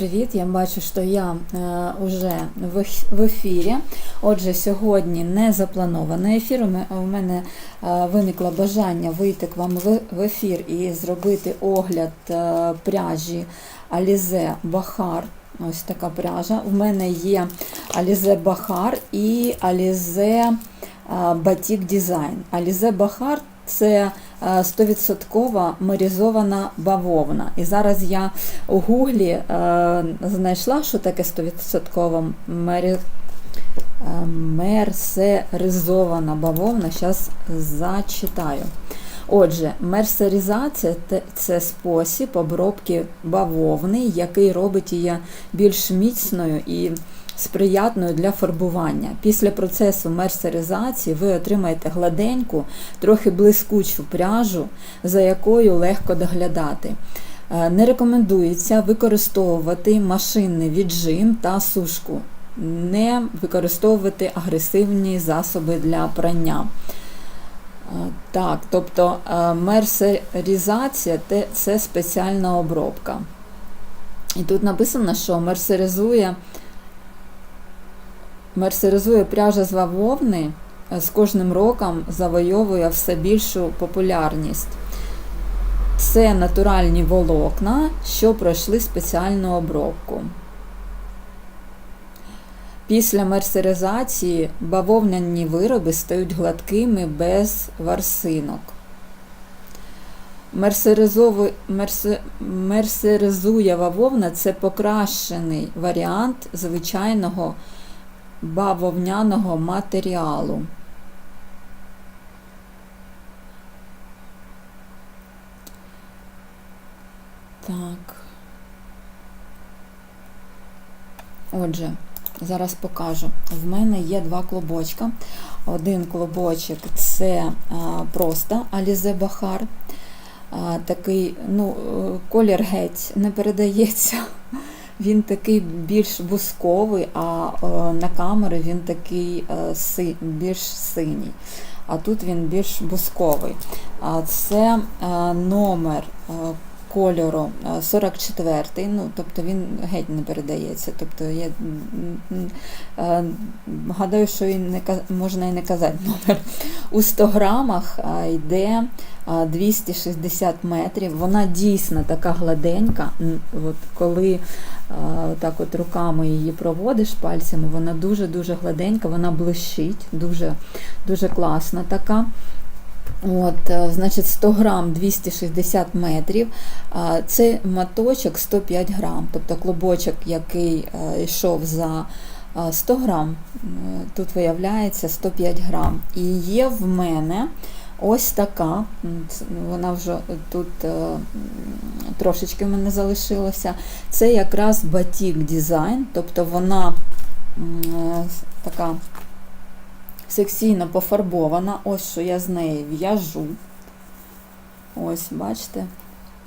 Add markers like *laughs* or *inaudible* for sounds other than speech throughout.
Привіт! Я бачу, що я е, вже в в ефірі. Отже, сьогодні не запланований ефір. У мене е, виникло бажання вийти к вам в ефір і зробити огляд е, пряжі Alize Бахар. Ось така пряжа. У мене є Alize Бахар і Alize Batik Design. Alize Бахар це е, 100% мерізована бавовна. І зараз я у гуглі е, знайшла, що таке 100% мері... е, мерсеризована бавовна. Зараз зачитаю. Отже, мерсеризація це спосіб обробки бавовни, який робить її більш міцною і сприятною для фарбування. Після процесу мерсеризації ви отримаєте гладеньку, трохи блискучу пряжу, за якою легко доглядати. Е, Не рекомендується використовувати машинний віджим та сушку, не використовувати агресивні засоби для прання. Е, Так, тобто е, мерсеризація це спеціальна обробка. І тут написано, що мерсеризує, мерсеризує пряжа з бавовни е, з кожним роком завойовує все більшу популярність. Це натуральні волокна, що пройшли спеціальну обробку. Після мерсеризації бавовняні вироби стають гладкими без. Мерсеризову- мерсе- Мерсеризує бавовна це покращений варіант звичайного бавовняного матеріалу. Так. Отже, зараз покажу. В мене є два клубочка. Один клубочок це а, просто Alize Бахар. А, такий, ну, е, колір геть не передається. Він такий більш вузковий, а е, на камери він такий е, більш синій. А тут він більш бусковий. Це е, номер кольору е, 44, ну, тобто він геть не передається. Тобто я гадаю, що і не, можна і не казати номер. У 100 грамах йде е, 260 метрів. Вона дійсно така гладенька. От коли так от руками її проводиш пальцями, вона дуже-дуже гладенька, вона блищить, дуже, дуже класна така. От, е, значить, 100 грам 260 метрів. Це моточок 105 грам, тобто клубочок, який е, йшов за е, 100 грам, е, тут виявляється 105 грам. І є в мене ось така, вона вже тут трошечки в мене залишилося. Це якраз батік дизайн, тобто вона така секційно пофарбована. Ось що я з неї в'яжу. Ось, бачите,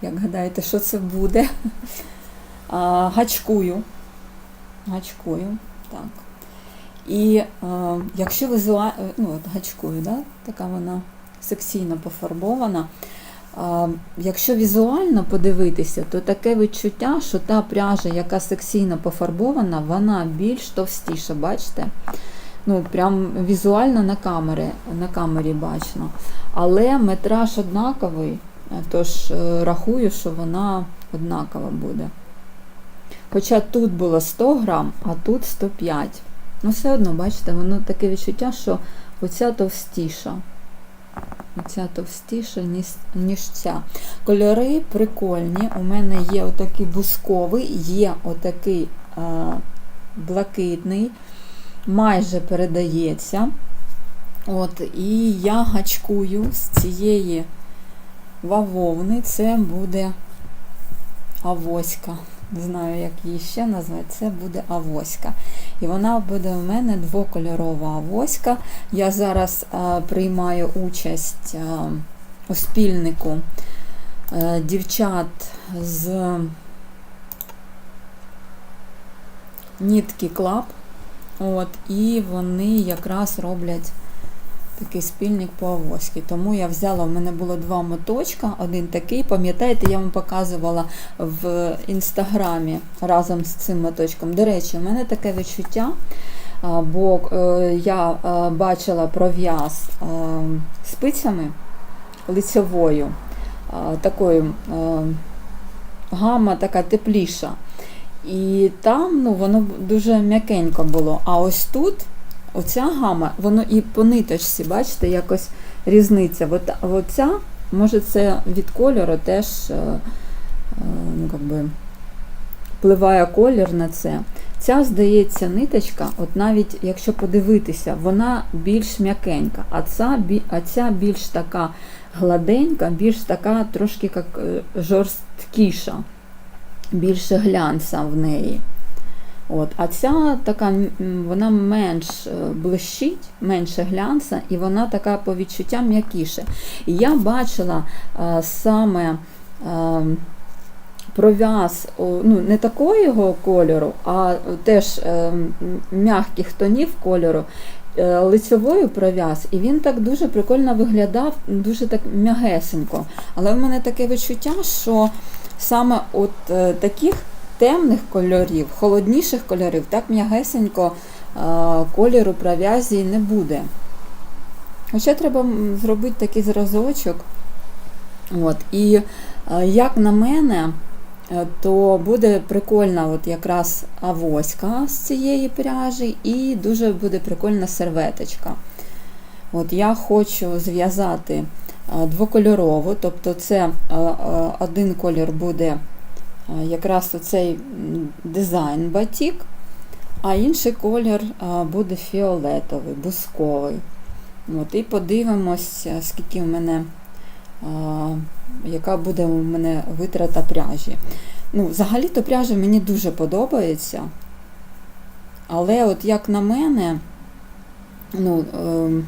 як гадаєте, що це буде? А, гачкую. Гачкую. Так. І е, якщо візуально, ну, от гачкую, да? така вона секційно пофарбована. А, якщо візуально подивитися, то таке відчуття, що та пряжа, яка секційно пофарбована, вона більш товстіша, бачите? Ну, прям візуально на камері, на камері бачно. Але метраж однаковий, тож е, рахую, що вона однакова буде. Хоча тут було 100 грам, а тут 105. Ну, все одно, бачите, воно таке відчуття, що оця товстіша. Оця товстіша, ніж ця. Кольори прикольні. У мене є отакий бусковий, є отакий е, блакитний, майже передається. От, і я гачкую з цієї вавовни, це буде авоська. Не знаю, як її ще назвати, це буде авоська. І вона буде у мене двокольорова авоська. Я зараз е, приймаю участь е, у спільнику е, дівчат з Нітки Club. От, і вони якраз роблять такий спільник по авоськи. Тому я взяла, в мене було два моточка, один такий. Пам'ятаєте, я вам показувала в інстаграмі разом з цим моточком. До речі, у мене таке відчуття, бо е, я е, бачила пров'яз е, спицями лицьовою, е, такою гама така тепліша. І там ну, воно дуже м'якенько було. А ось тут оця гама, воно і по ниточці, бачите, якось різниця. От, оця, може, це від кольору теж е, е, ну, как впливає колір на це. Ця, здається, ниточка, от навіть якщо подивитися, вона більш м'якенька, а ця, а ця більш така гладенька, більш така трошки як е, жорсткіша, більше глянца в неї. От, а ця така, вона менш е, блищить, менше глянца, і вона така по відчуттям м'якіше. Я бачила е, саме е, пров'яз ну, не такого кольору, а теж е, м'яких тонів кольору. Лицьовою пров'яз, і він так дуже прикольно виглядав, дуже так м'ягесенько. Але в мене таке відчуття, що саме от е, таких темних кольорів, холодніших кольорів, так м'ягесенько е, кольору пров'язі не буде. Хоча треба зробити такий зразочок. От, і е, як на мене, то буде прикольна от якраз авоська з цієї пряжі, і дуже буде прикольна серветочка. От я хочу зв'язати двокольорову, тобто це е, е, один колір буде е, якраз оцей дизайн батік, а інший колір е, буде фіолетовий, бусковий. От, і подивимось, е, скільки в мене, е, яка буде у мене витрата пряжі. Ну, взагалі-то пряжа мені дуже подобається. Але от як на мене, ну, ем,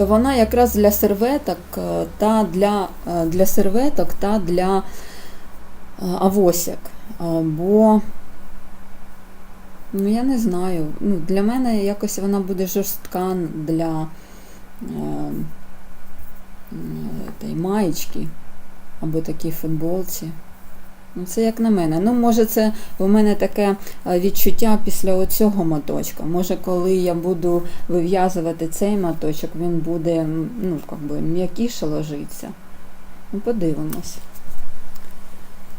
то вона якраз для серветок е, та для, е, для серветок та для е, авосік. Е, Бо, ну я не знаю, ну, для мене якось вона буде жорстка для е, маєчки або такій футболці. Ну, це як на мене. Ну, може, це у мене таке е, відчуття після оцього моточка. Може, коли я буду вив'язувати цей моточок, він буде ну, как би, м'якіше ложиться. Ну, подивимось.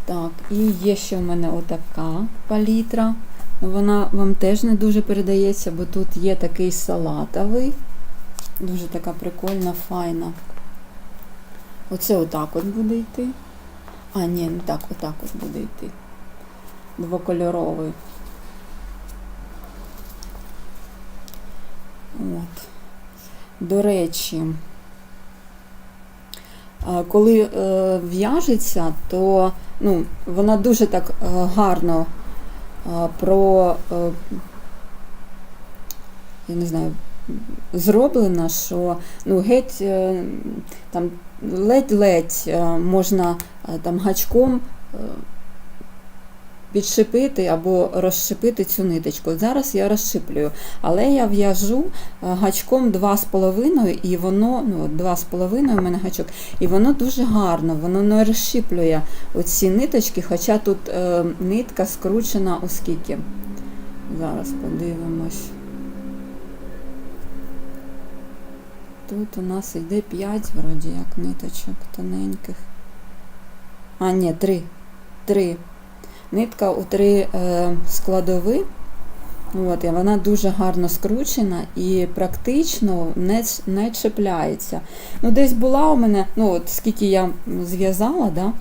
Так, і є ще в мене отака палітра. Ну, Вона вам теж не дуже передається, бо тут є такий салатовий. Дуже така прикольна, файна. Оце отак от буде йти. А, ні, не так, отак от буде йти. Двокольоровий. От. До речі, коли е, в'яжеться, то ну, вона дуже так е, гарно е, про, е, я не знаю, зроблена, що ну, геть е, там ледь-ледь е, можна е, там гачком підшипити або розшипити цю ниточку. Зараз я розшиплюю, але я в'яжу гачком 2,5 і воно, ну 2,5 у мене гачок, і воно дуже гарно, воно не розшиплює оці ниточки, хоча тут е, нитка скручена оскільки. Зараз подивимось. Тут у нас йде 5, вроді як ниточок тоненьких. А, ні, 3. 3. Нитка у 3 е, складови. От, і вона дуже гарно скручена і практично не, не чіпляється. Ну, десь була у мене, ну от скільки я зв'язала, да,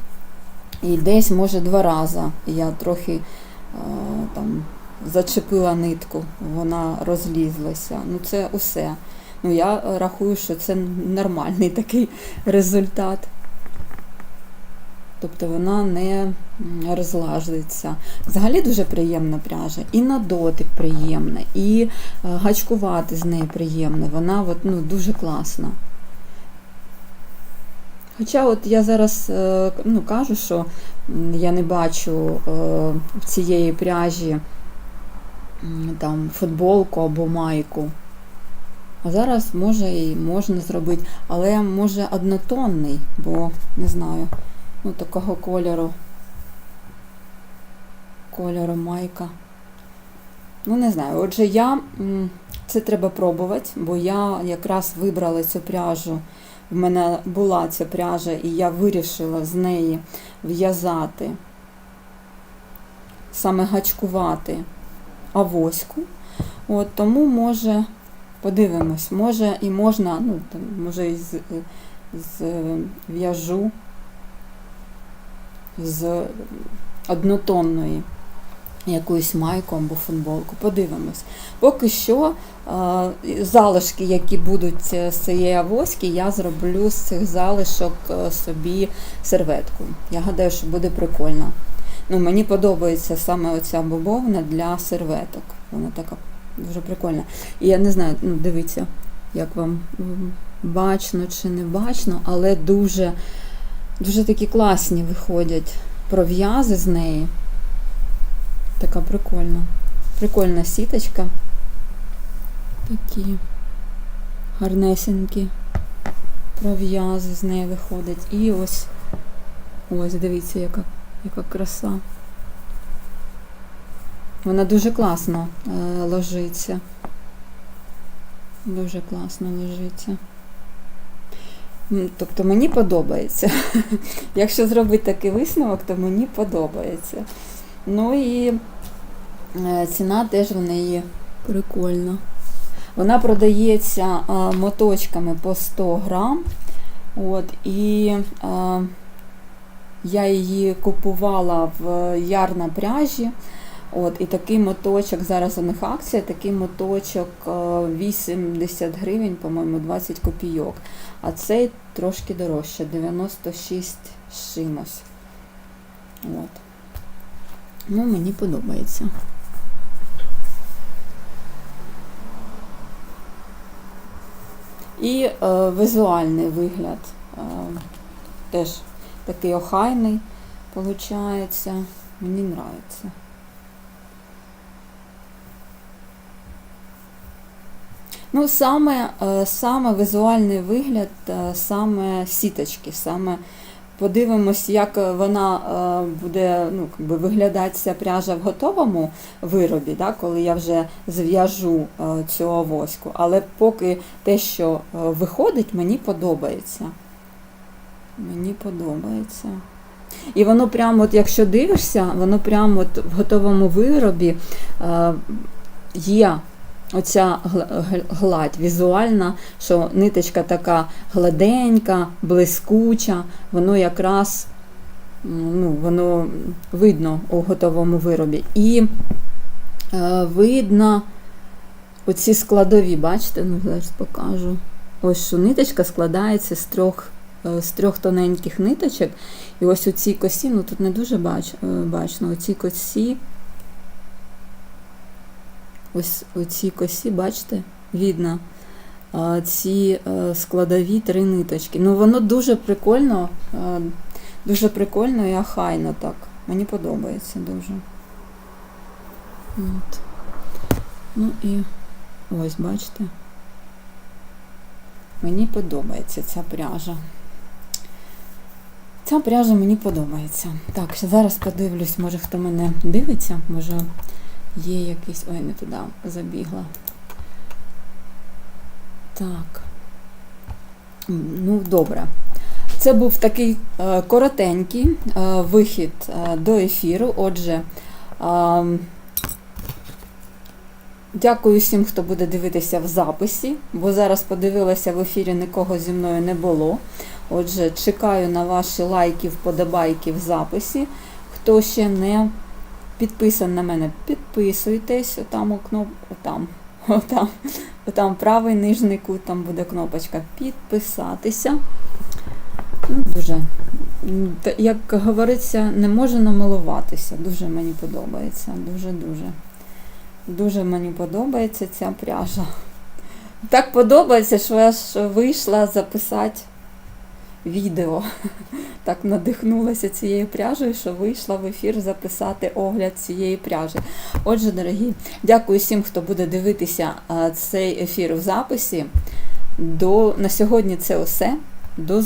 і десь, може, два рази я трохи е, там зачепила нитку, вона розлізлася. Ну, це усе. Ну, я рахую, що це нормальний такий результат. Тобто вона не розлажується. Взагалі дуже приємна пряжа. І на дотик приємна, і е, гачкувати з нею приємно. Вона от, ну, дуже класна. Хоча от я зараз е, ну, кажу, що я не бачу е, в цієї пряжі там, футболку або майку. А зараз може і можна зробити, але може однотонний, бо не знаю, ну такого кольору. Кольору майка. Ну, не знаю. Отже, я це треба пробувати, бо я якраз вибрала цю пряжу. В мене була ця пряжа, і я вирішила з неї в'язати, саме гачкувати авоську. От, тому може, подивимось, може і можна, ну, там, може і з, з в'яжу з однотонної якусь майку або футболку. Подивимось. Поки що залишки, які будуть з цієї авоськи, я зроблю з цих залишок е, собі серветку. Я гадаю, що буде прикольно. Ну, Мені подобається саме оця бобовна для серветок. Вона така дуже прикольна. І я не знаю, ну дивіться, як вам бачно чи не бачно, але дуже, дуже такі класні виходять пров'язи з неї. Така прикольна. Прикольна сіточка. Такі гарнесенькі пров'язи з неї виходять. І ось, ось, дивіться, яка, яка краса. Вона дуже класно е, ложиться. Дуже класно ложиться. Тобто мені подобається. *laughs* Якщо зробити такий висновок, то мені подобається. Ну і е, ціна теж в неї прикольна. Вона продається е, моточками по 100 грам. От, і я її купувала в ярна пряжі. От, і такий моточок, зараз у них акція, такий моточок е, 80 гривень, по-моєму, 20 копійок. А цей трошки дорожче, 96 з чимось. От. Ну, мені подобається. І е, візуальний вигляд е, теж такий охайний, виходить. Мені подобається. Ну, саме, е, саме візуальний вигляд, е, саме сіточки, саме подивимось, як вона е, буде ну, якби виглядати пряжа в готовому виробі, да, коли я вже зв'яжу цю авоську. Але поки те, що виходить, мені подобається. Мені подобається. І воно прямо, от, якщо дивишся, воно прямо от в готовому виробі є оця гладь візуальна, що ниточка така гладенька, блискуча, воно якраз ну, воно видно у готовому виробі. І е, видно оці складові, бачите, ну зараз покажу. Ось що ниточка складається з трьох, е, з трьох тоненьких ниточок. І ось у цій косі, ну тут не дуже бач, е, бачно, у цій косі Ось у цій косі, бачите, видно ці е, складові три ниточки. Ну, воно дуже прикольно, е, дуже прикольно і охайно так. Мені подобається дуже. От. Ну і ось, бачите. Мені подобається ця пряжа. Ця пряжа мені подобається. Так, зараз подивлюсь, може хто мене дивиться, може Є якийсь. Ой, не туди забігла. Так. Ну, добре. Це був такий е, коротенький е, вихід е, до ефіру. Отже, дякую всім, хто буде дивитися в записі, бо зараз подивилася в ефірі, нікого зі мною не було. Отже, чекаю на ваші лайки, вподобайки в записі. Хто ще не підписан на мене, підписуйтесь, отам у кноп... отам, *laughs* отам, отам правий нижній кут, там буде кнопочка підписатися. Ну, Дуже, як говориться, не можу намилуватися. Дуже мені подобається. Дуже-дуже. Дуже мені подобається ця пряжа. Так подобається, що я ж вийшла записати відео. Так надихнулася цією пряжею, що вийшла в ефір записати огляд цієї пряжі. Отже, дорогі, дякую всім, хто буде дивитися цей ефір в записі. До, на сьогодні це все. До.